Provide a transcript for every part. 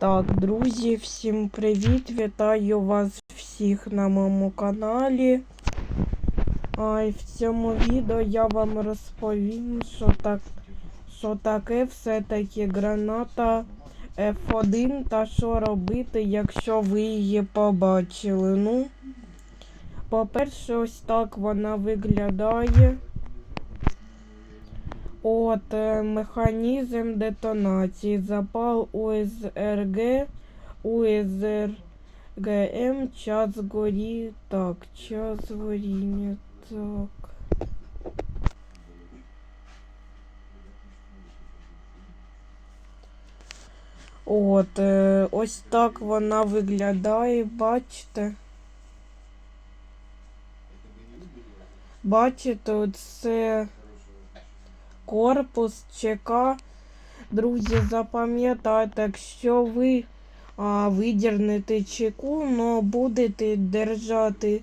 Так, друзі, всім привіт! Вітаю вас всіх на моєму каналі. А, і в цьому відео я вам розповім, що так, що таке все-таки граната F1 та що робити, якщо ви її побачили. Ну, по-перше, ось так вона виглядає. От е, механізм детонації. Запал УСРГ, УСРГМ, час горі. Так, час горіння. Так. От, е, ось так вона виглядає, бачите? Бачите, оце корпус ЧК. Друзі, запам'ятайте, якщо ви а, видірнете чеку, но будете держати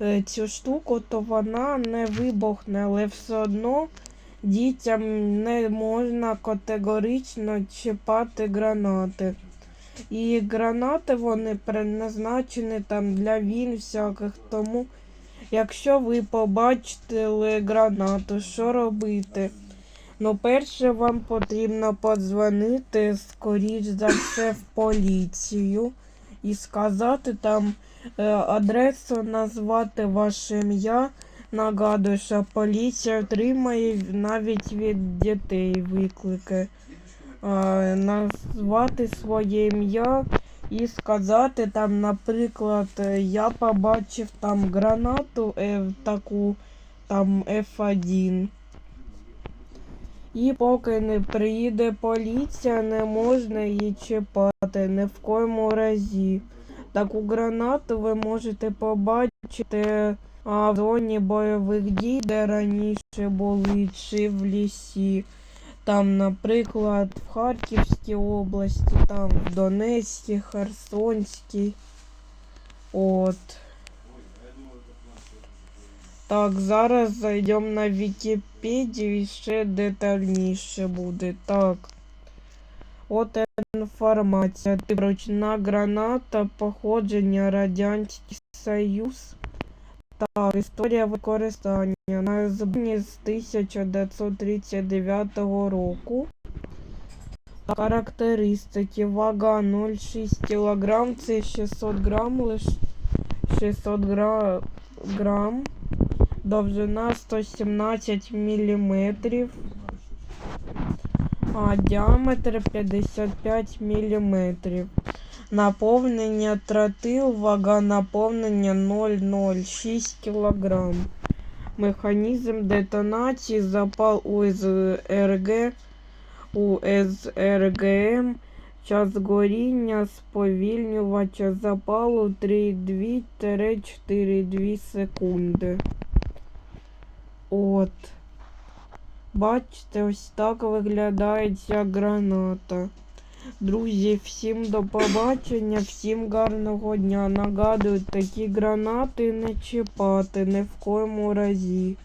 е, цю штуку, то вона не вибухне, але все одно дітям не можна категорично чіпати гранати. І гранати вони предназначені там для війн всяких, тому якщо ви побачите гранату, що робити? Ну, перше, вам потрібно подзвонити, скоріш за все, в поліцію і сказати там е, адресу, назвати ваше ім'я. Нагадую, що поліція отримає навіть від дітей виклики. Е, назвати своє ім'я і сказати там, наприклад, е, я побачив там гранату е, таку там F1. І поки не приїде поліція, не можна її чіпати ні в коєму разі. Таку гранату ви можете побачити а, в зоні бойових дій, де раніше були, чи в лісі. Там, наприклад, в Харківській області, там в Донецькій, Херсонській. От. Так, зараз зайдемо на Вікіпедію і ще детальніше буде. Так. От інформація. Ручна граната, походження Радянський Союз. Так, історія використання. На збройні з 1939 року. Характеристики. Вага 0,6 кг, це 600 грам, лише 600 гра... грам. Довжина 117 мм. А діаметр 55 мм. Наповнення тротил, вага наповнення 0,06 кг. Механізм детонації, запал УСРГ, УСРГМ, час горіння, сповільнювача запалу 3,2-4,2 секунди. От. Бачите, ось так виглядає ця граната. Друзі, всім до побачення, всім гарного дня. Нагадую, такі гранати не чіпати ні в коєму разі.